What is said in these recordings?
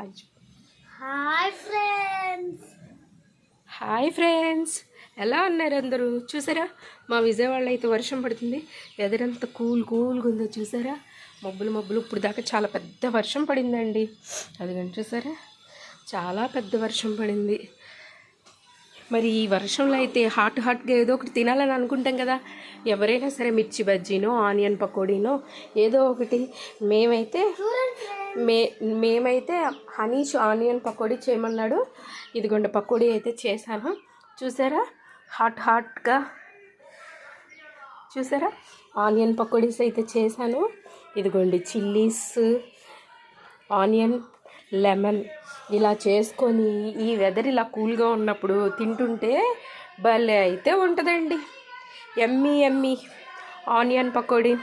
Hi hi friends hi friends ఎలా ఉన్నారు అందరూ? చూసారా? మా విజయవాడలో అయితే వర్షం పడుతుంది. వెదర్ ఎంత కూల్ కూల్గా ఉందో చూసారా? మబ్బులు మబ్బులు. ఇప్పుడు దాకా చాలా పెద్ద వర్షం పడిందండి. అది కానీ చూసారా? చాలా పెద్ద వర్షం పడింది. మరి ఈ వర్షంలో అయితే హాట్ హాట్గా ఏదో ఒకటి తినాలని అనుకుంటాం కదా. ఎవరైనా సరే మిర్చి బజ్జీనో ఆనియన్ పకోడీనో ఏదో ఒకటి. మేమైతే మే మేమైతే హనీ ఆనియన్ పకోడీ చేయమన్నాడు. ఇదిగోండి పకోడీ అయితే చేశాను. చూసారా? హాట్ హాట్గా. చూసారా? ఆనియన్ పకోడీస్ అయితే చేశాను. ఇదిగోండి చిల్లీస్ ఆనియన్ లెమన్ ఇలా చేసుకొని ఈ వెదర్ ఇలా కూల్గా ఉన్నప్పుడు తింటుంటే భలే అయితే ఉంటుందండి. ఎమ్మి ఎమ్మి. ఆనియన్ పకోడీ.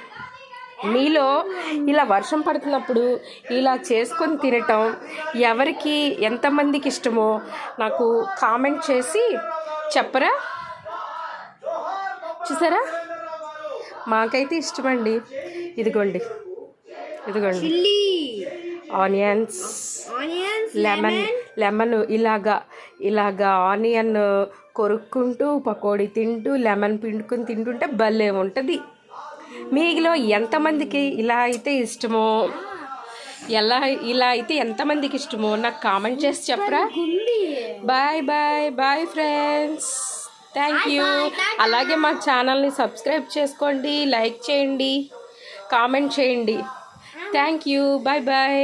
మీలో ఇలా వర్షం పడుతున్నప్పుడు ఇలా చేసుకొని తినటం ఎవరికి ఎంతమందికి ఇష్టమో నాకు కామెంట్ చేసి చెప్పరా? చూసారా? మాకైతే ఇష్టమండి. ఇదిగోండి. ఇదిగోండి. ఆనియన్స్. లెమన్. లెమన్ ఇలాగా ఇలాగా ఆనియన్ కొరుక్కుంటూ పకోడీ తింటూ లెమన్ పిండుకొని తింటుంటే భలే ఉంటుంది. మీలో ఎంతమందికి ఇలా అయితే ఇష్టమో? ఎలా ఇలా అయితే ఎంతమందికి ఇష్టమో నాకు కామెంట్ చేసి చెప్పరా. Bye bye bye friends. Thank you అలాగే మా ఛానల్ని సబ్స్క్రైబ్ చేసుకోండి లైక్ చేయండి కామెంట్ చేయండి. Thank you bye bye